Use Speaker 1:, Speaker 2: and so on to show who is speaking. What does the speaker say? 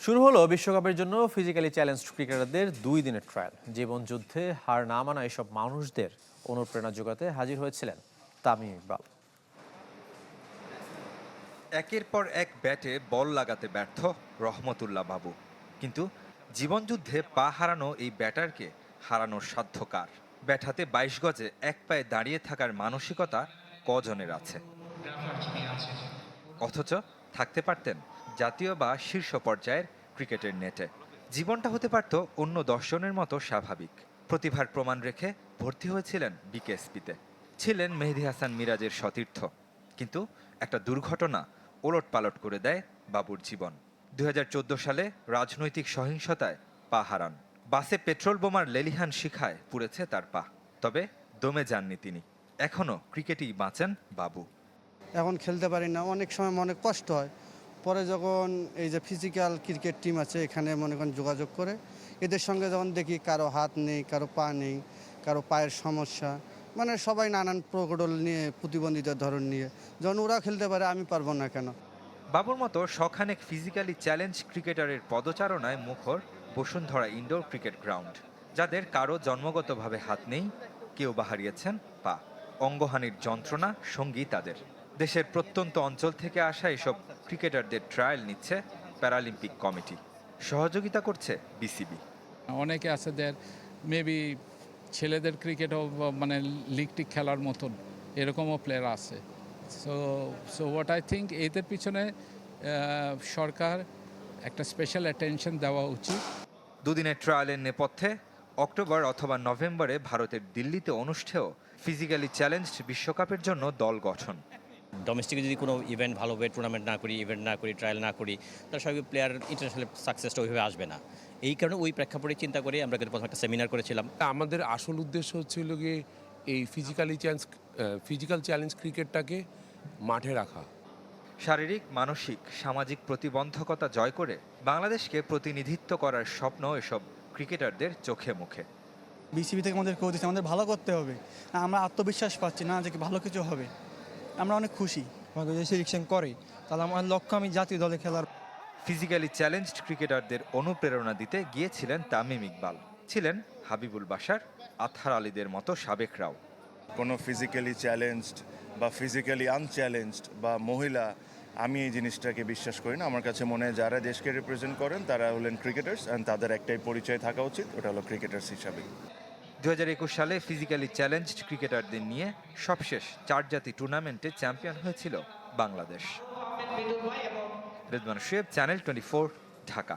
Speaker 1: শুরু হলো বিশ্বকাপের জন্য ফিজিক্যালি চ্যালেঞ্জ ক্রিকেটারদের দুই দিনের ট্রায়াল জীবন যুদ্ধে হার না মানা এসব মানুষদের অনুপ্রেরণা যোগাতে হাজির হয়েছিলেন তামিম ইকবাল।
Speaker 2: একের পর এক ব্যাটে বল লাগাতে ব্যর্থ রহমতুল্লাহ বাবু। কিন্তু জীবনযুদ্ধে পা হারানো এই ব্যাটারকে হারানোর সাধ্য কার? ব্যাট হাতে বাইশ গজে এক পায়ে দাঁড়িয়ে থাকার মানসিকতা কজনের আছে? অথচ থাকতে পারতেন জাতীয় বা শীর্ষ পর্যায়ের ক্রিকেটের নেটে। জীবনটা হতে পারত অন্য দশজনের মতো স্বাভাবিক। প্রতিভার প্রমাণ রেখে ভর্তি হয়েছিলেন বিকেএসপিতে। ছিলেন মেহেদি হাসান মিরাজের সতীর্থ। কিন্তু একটা দুর্ঘটনা ওলট পালট করে দেয় বাবুর জীবন। দুই হাজার চোদ্দ সালে রাজনৈতিক সহিংসতায় পা হারান। বাসে পেট্রোল বোমার লেলিহান শিখায় পুড়েছে তার পা। তবে দমে যাননি তিনি। এখনও ক্রিকেটেই বাঁচেন বাবু।
Speaker 3: এখন খেলতে পারি না। অনেক সময় মনে কষ্ট হয়। পরে যখন এই যে ফিজিক্যাল ক্রিকেট টিম আছে, এখানে মনে করেন যোগাযোগ করে, এদের সঙ্গে যখন দেখি কারও হাত নেই, কারও পা নেই, কারও পায়ের সমস্যা মানে সবাই নানান প্রকটল নিয়ে, প্রতিবন্ধিতার ধরন নিয়ে, যখন ওরা খেলতে পারে, আমি পারব না কেন?
Speaker 2: বাবুর মতো শখানেক ফিজিক্যালি চ্যালেঞ্জ ক্রিকেটারের পদচারণায় মুখর বসুন্ধরা ইনডোর ক্রিকেট গ্রাউন্ড যাদের কারও জন্মগতভাবে হাত নেই, কেউ বা হারিয়েছেন পা। অঙ্গহানির যন্ত্রণা সঙ্গী তাদের। দেশের প্রত্যন্ত অঞ্চল থেকে আসা এসব ক্রিকেটারদের ট্রায়াল নিচ্ছে প্যারালিম্পিক কমিটি সহযোগিতা করছে বিসিবি
Speaker 4: অনেকে আছে দের মেবি ছেলেদের ক্রিকেটও মানে লিগ টিগ খেলার মতন এরকমও প্লেয়ার আছে। So so what I think এদের পিছনে সরকার একটা স্পেশাল অ্যাটেনশন দেওয়া উচিত।
Speaker 2: দুদিনের ট্রায়ালের নেপথ্যে অক্টোবর অথবা নভেম্বরে ভারতের দিল্লিতে অনুষ্ঠেয় ফিজিক্যালি চ্যালেঞ্জড বিশ্বকাপের জন্য দল গঠন।
Speaker 5: ডোমেস্টিকে যদি কোনো ইভেন্ট ভালোভাবে টুর্নামেন্ট না করি ইভেন্ট না করি ট্রায়াল না করি তাহলে স্বাভাবিক প্লেয়ার ইন্টারন্যাশনাল সাকসেসটা ওইভাবে আসবে না। এই কারণে ওই প্রেক্ষাপটে চিন্তা করে আমরা কিন্তু প্রথমে একটা সেমিনার করেছিলাম।
Speaker 6: আমাদের আসল উদ্দেশ্য হচ্ছিল গিয়ে এই ফিজিক্যালি চ্যালেঞ্জ ফিজিক্যাল চ্যালেঞ্জ ক্রিকেটটাকে মাঠে রাখা।
Speaker 2: শারীরিক মানসিক সামাজিক প্রতিবন্ধকতা জয় করে বাংলাদেশকে প্রতিনিধিত্ব করার স্বপ্ন এসব ক্রিকেটারদের চোখে মুখে।
Speaker 7: বিসিবি থেকে আমাদের কোচ দিচ্ছে আমাদের ভালো করতে হবে। আমরা আত্মবিশ্বাস পাচ্ছি না যে কি ভালো কিছু হবে। আমরা অনেক খুশি।
Speaker 8: আমাকে যদি সিলেকশন করে তাহলে আমার লক্ষ্য আমি জাতীয় দলে খেলার
Speaker 2: ফিজিক্যালি চ্যালেঞ্জড ক্রিকেটারদের অনুপ্রেরণা দিতে গিয়েছিলেন তামিম ইকবাল। ছিলেন হাবিবুল বাশার আথার আলীদের মতো সাবেকরাও
Speaker 9: কোনো ফিজিক্যালি চ্যালেঞ্জড বা ফিজিক্যালি আনচ্যালেঞ্জড বা মহিলা আমি এই জিনিসটাকে বিশ্বাস করি না। আমার কাছে মনে হয় যারা দেশকে রিপ্রেজেন্ট করেন তারা হলেন ক্রিকেটার্স অ্যান্ড তাদের একটাই পরিচয় থাকা উচিত ওটা হলো ক্রিকেটার্স হিসাবে।
Speaker 2: দু হাজার একুশ সালে ফিজিক্যালি চ্যালেঞ্জ ক্রিকেটারদের নিয়ে সবশেষ চার জাতি টুর্নামেন্টে চ্যাম্পিয়ন হয়েছিল Bangladesh. রেদমান Shoaib channel twenty four Dhaka.